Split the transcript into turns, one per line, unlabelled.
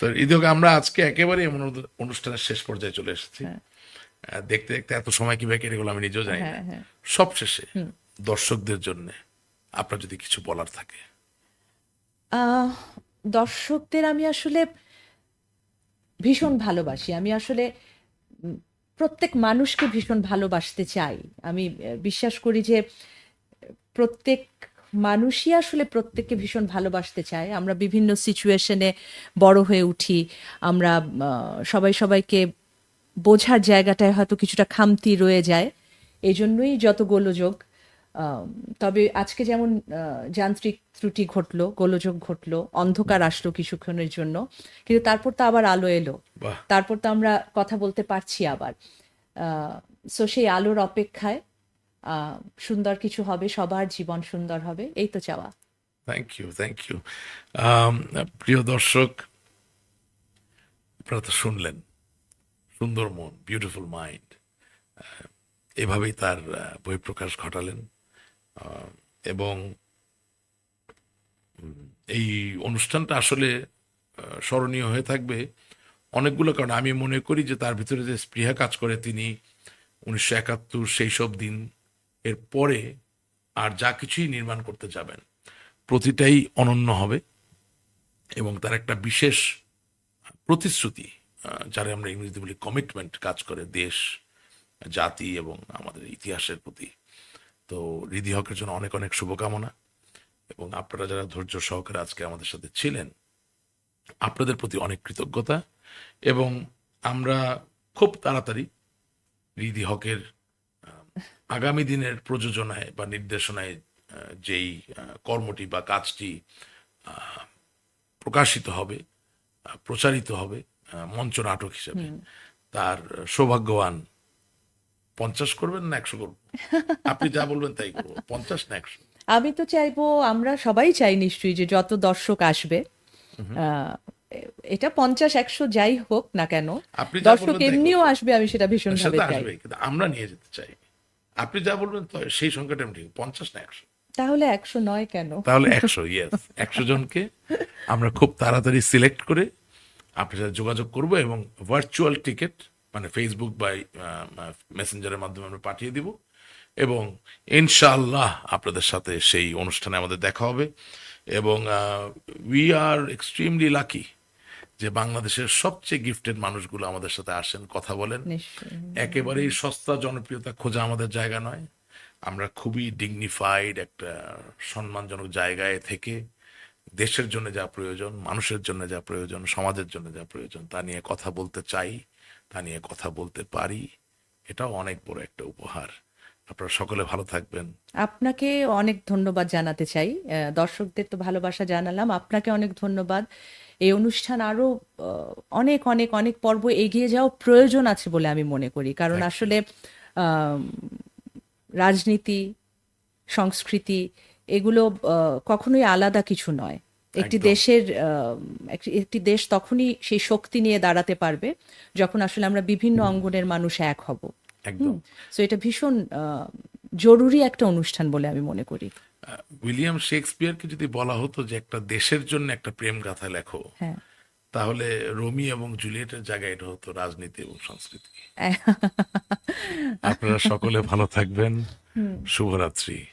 তো ঈদকে আমরা আজকে একেবারে এমন অনুষ্ঠানের শেষ পর্যায়ে চলে এসেছি। আহ, দেখতে দেখতে এত সময় কীভাবে কেটে গেলো আমি নিজেও জানি না।
হ্যাঁ, হ্যাঁ।
সব শেষে দর্শকদের জন্য আপনার যদি কিছু বলার থাকে।
দর্শকদের আমি আসলে ভীষণ ভালোবাসি। আমি আসলে প্রত্যেক মানুষকে ভীষণ ভালোবাসতে চাই। আমি বিশ্বাস করি যে প্রত্যেক মানুষই আসলে প্রত্যেককে ভীষণ ভালোবাসতে চায়। আমরা বিভিন্ন সিচুয়েশনে বড় হয়ে উঠি। আমরা সবাই সবাইকে বোঝার জায়গাটায় হয়তো কিছুটা খামতি রয়ে যায়। এই জন্যই যত গোলযোগ তবে আজকে যেমন যান্ত্রিক ত্রুটি ঘটলো গোলযোগ ঘটলো অন্ধকার আসলো কিছুক্ষণের জন্য কিন্তু তারপর তো আবার আলো এলো। তারপর তো আমরা কথা বলতে পারছি আবার। সো সেই আলোর অপেক্ষায় সুন্দর কিছু হবে সবার জীবন সুন্দর হবে। এই তো চাওয়া।
থ্যাংক ইউ থ্যাংক ইউ প্রিয় দর্শক আপনারা তো শুনলেন সুন্দর মন বিউটিফুল মাইন্ড এভাবেই তার আহ, বহিঃপ্রকাশ ঘটালেন। এবং এই অনুষ্ঠানটা আসলে স্মরণীয় হয়ে থাকবে অনেকগুলো কারণ আমি মনে করি যে তার ভিতরে যে স্পৃহা কাজ করে তিনি উনিশশো একাত্তর সেই সব দিন এর পরে আর যা কিছুই নির্মাণ করতে যাবেন, প্রতিটাই অনন্য হবে এবং তার একটা বিশেষ প্রতিশ্রুতি যারা আমরা ইংরেজিতে বলি কমিটমেন্ট কাজ করে দেশ, জাতি এবং আমাদের ইতিহাসের প্রতি। তো রিদি হকের জন্য অনেক অনেক শুভকামনা এবং আপনারা যারা ধৈর্য সহকারে আজকে আমাদের সাথে ছিলেন, আপনাদের প্রতি অনেক কৃতজ্ঞতা এবং আমরা খুব তাড়াতাড়ি রিদি হকের আগামী দিনের প্রযোজনায় বা নির্দেশনায় যেই কর্মটি বা কাজটি আহ, প্রকাশিত হবে প্রচারিত হবে মঞ্চ নাটক হিসেবে তার সৌভাগ্যবান পঞ্চাশ করবেন না একশো করবেন আপনি যা বলবেন তাই করব পঞ্চাশ না একশো?
আমি তো চাইব আমরা সবাই চাই নিশ্চয়ই যে যত দর্শক আসবে আহ, এটা পঞ্চাশ একশো যাই হোক না কেন
আপনি
দর্শক এমনিও আসবে আমি সেটা ভীষণ
আমরা নিয়ে যেতে চাই। আপনি যা বলবেন তো সেই সংখ্যাটা আমি ঠিক পঞ্চাশ না একশো।
তাহলে একশো নয় কেন?
তাহলে একশো ইয়েস একশো জনকে আমরা খুব তাড়াতাড়ি সিলেক্ট করে আপনার সাথে যোগাযোগ করব এবং ভার্চুয়াল টিকিট মানে ফেসবুক বা মেসেঞ্জারের মাধ্যমে আমরা পাঠিয়ে দিব এবং ইনশাআল্লাহ আপনাদের সাথে সেই অনুষ্ঠানে আমাদের দেখা হবে এবং উই আর এক্সট্রিমলি লাকি যে বাংলাদেশের সবচেয়ে গিফটেড মানুষগুলো আমাদের সাথে আসেন কথা বলেন। একেবারেই সস্তা জনপ্রিয়তা খোঁজা আমাদের জায়গা নয়। আমরা খুবই ডিগনিফাইড একটা সম্মানজনক জায়গায় থেকে দেশের জন্য যা প্রয়োজন মানুষের জন্য যা প্রয়োজন সমাজের জন্য যা প্রয়োজন তা নিয়ে কথা বলতে চাই তা নিয়ে কথা বলতে পারি। এটাও অনেক বড় একটা উপহার। আপনারা সকলে ভালো থাকবেন।
আপনাকে অনেক ধন্যবাদ জানাতে চাই। দর্শকদের তো ভালোবাসা জানালাম। আপনাকে অনেক ধন্যবাদ। এই অনুষ্ঠান আরও অনেক অনেক অনেক পর্ব এগিয়ে যাওয়া প্রয়োজন আছে বলে আমি মনে করি। কারণ আসলে রাজনীতি সংস্কৃতি এগুলো কখনোই আলাদা কিছু নয়। একটি দেশের একটি- একটি দেশ তখনই সেই শক্তি নিয়ে দাঁড়াতে পারবে যখন আসলে আমরা বিভিন্ন অঙ্গনের মানুষ এক হব।
একদম।
সো এটা ভীষণ জরুরি একটা অনুষ্ঠান বলে আমি মনে করি।
উইলিয়াম শেক্সপিয়ারকে যদি বলা হতো যে একটা দেশের জন্য একটা প্রেম গাথা লেখো
হ্যাঁ।
তাহলে রোমি এবং জুলিয়েটের জায়গায় এটা হতো রাজনীতি এবং সংস্কৃতি। আপনারা সকলে ভালো থাকবেন। শুভরাত্রি।